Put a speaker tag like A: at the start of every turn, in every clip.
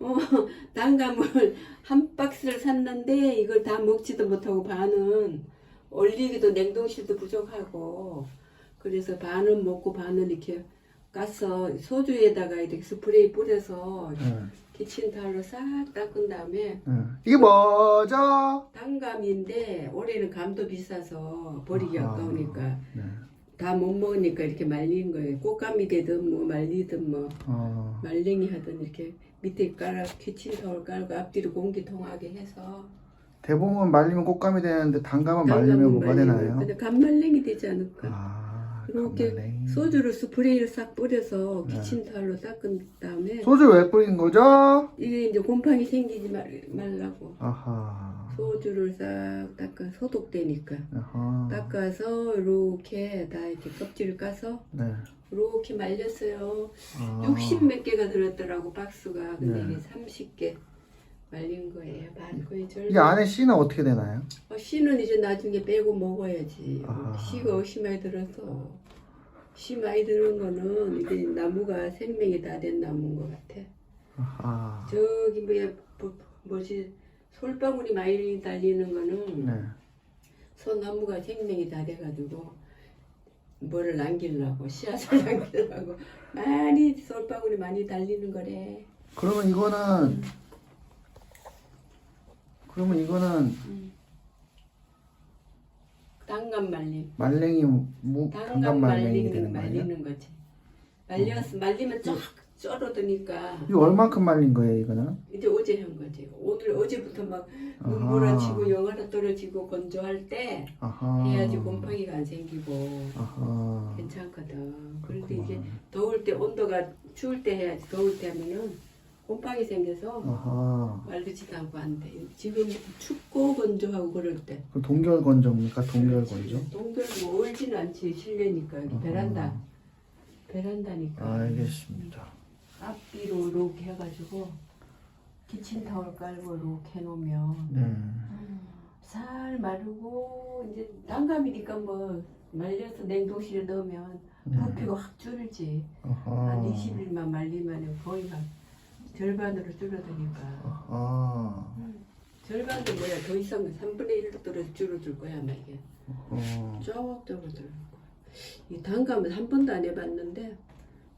A: 어, 단감을 한 박스를 샀는데 이걸 다 먹지도 못하고 반은 얼리기도 냉동실도 부족하고 그래서 반은 먹고 반은 이렇게 까서 소주에다가 이렇게 스프레이 뿌려서
B: 응,
A: 키친타올로 싹 닦은 다음에
B: 응. 이게 뭐죠?
A: 단감인데 올해는 감도 비싸서 버리기
B: 아하.
A: 아까우니까
B: 네.
A: 다 못 먹으니까 이렇게 말린 거예요. 꽃감이 되든 뭐 말리든 뭐
B: 어,
A: 말랭이 하든 이렇게 밑에 깔아 키친타올 깔고 앞뒤로 공기 통하게 해서
B: 대부분 말리면 꽃감이 되는데 단감은 말리면 뭐가 되나요?
A: 근데 간말랭이 되지 않을까?
B: 아,
A: 이렇게. 소주를 스프레이를 싹 뿌려서
B: 네.
A: 키친타올로 닦은 다음에
B: 소주 왜 뿌린 거죠?
A: 이게 이제 곰팡이 생기지 말, 말라고
B: 아하.
A: 소주를 싹 닦아 소독되니까
B: 아하.
A: 닦아서 이렇게 다 이렇게 껍질을 까서
B: 네.
A: 이렇게 말렸어요.
B: 아.
A: 60 몇 개가 들었더라고 박스가. 근데
B: 네.
A: 이게 30개 말린 거예요. 반 거의 절반.
B: 이게 안에 씨는 어떻게 되나요?
A: 어, 씨는 이제 나중에 빼고 먹어야지.
B: 아하.
A: 씨가 많이 들어서 씨 많이 들은 거는 이제 나무가 생명이 다 된 나무인 것 같아.
B: 아하.
A: 저기 뭐야 뭐, 뭐지 솔방울이 많이 달리는 거는
B: 네.
A: 소나무가 생명이 다 돼가지고 뭐를 남기려고 씨앗을 남기려고 많이 솔방울이 많이 달리는 거래.
B: 그러면 이거는 그러면 이거는
A: 당감 말림.
B: 말랭이 무
A: 당감
B: 말랭이
A: 말리는
B: 되는 거예요?
A: 말리는 거지. 말려서 말리면 쫙 쩔어드니까
B: 이거 얼만큼 말린 거예요, 이거는?
A: 이제 어제 한 거지. 오늘 어제부터 막. 눈보라치고 영하로 떨어지고 건조할 때
B: 아하.
A: 해야지 곰팡이가 안 생기고
B: 아하.
A: 괜찮거든. 그런데
B: 그렇구나.
A: 이제 더울 때 온도가 추울 때 해야지. 더울 때 하면은 곰팡이 생겨서
B: 아하.
A: 말르지도 않고 안 돼. 지금 춥고 건조하고 그럴 때.
B: 그 동결 건조입니까? 동결 건조?
A: 동결 뭐 얼지는 않지 실내니까 여기
B: 아하.
A: 베란다 베란다니까
B: 알겠습니다.
A: 앞뒤로 이렇게 해가지고 키친타올 깔고 이렇게 해놓으면
B: 네.
A: 살 마르고 이제 단감이니까 뭐 말려서 냉동실에 넣으면
B: 네.
A: 부피가 확 줄지
B: 아하.
A: 한 20일만 말리면 거의 막 절반으로 줄어드니까
B: 아하.
A: 절반도 뭐야 더 이상 3분의 1로 떨어 줄어들 거야 아마 이게
B: 어.
A: 쭉 줄어들 거야 이 단감은 한 번도 안 해봤는데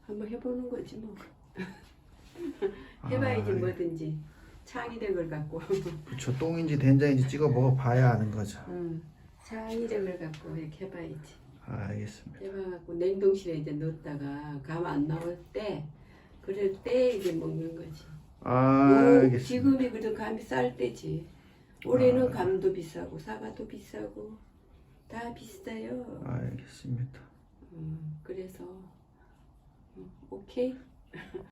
A: 한번 해보는 거지 뭐 해봐야지
B: 아,
A: 뭐든지 창의력을 갖고
B: 그쵸. 똥인지 된장인지 찍어 먹어봐야 아는 거죠.
A: 응, 창의력을 갖고 이렇게 해봐야지
B: 알겠습니다.
A: 해봐갖고 냉동실에 이제 넣었다가 감 안 나올 때 그럴 때 이제 먹는 거지
B: 아,
A: 요-
B: 알겠습니다.
A: 지금이 그래도 감이 쌀 때지 올해는
B: 아.
A: 감도 비싸고 사과도 비싸고 다 비싸요
B: 알겠습니다.
A: 음, 그래서 음, 오케이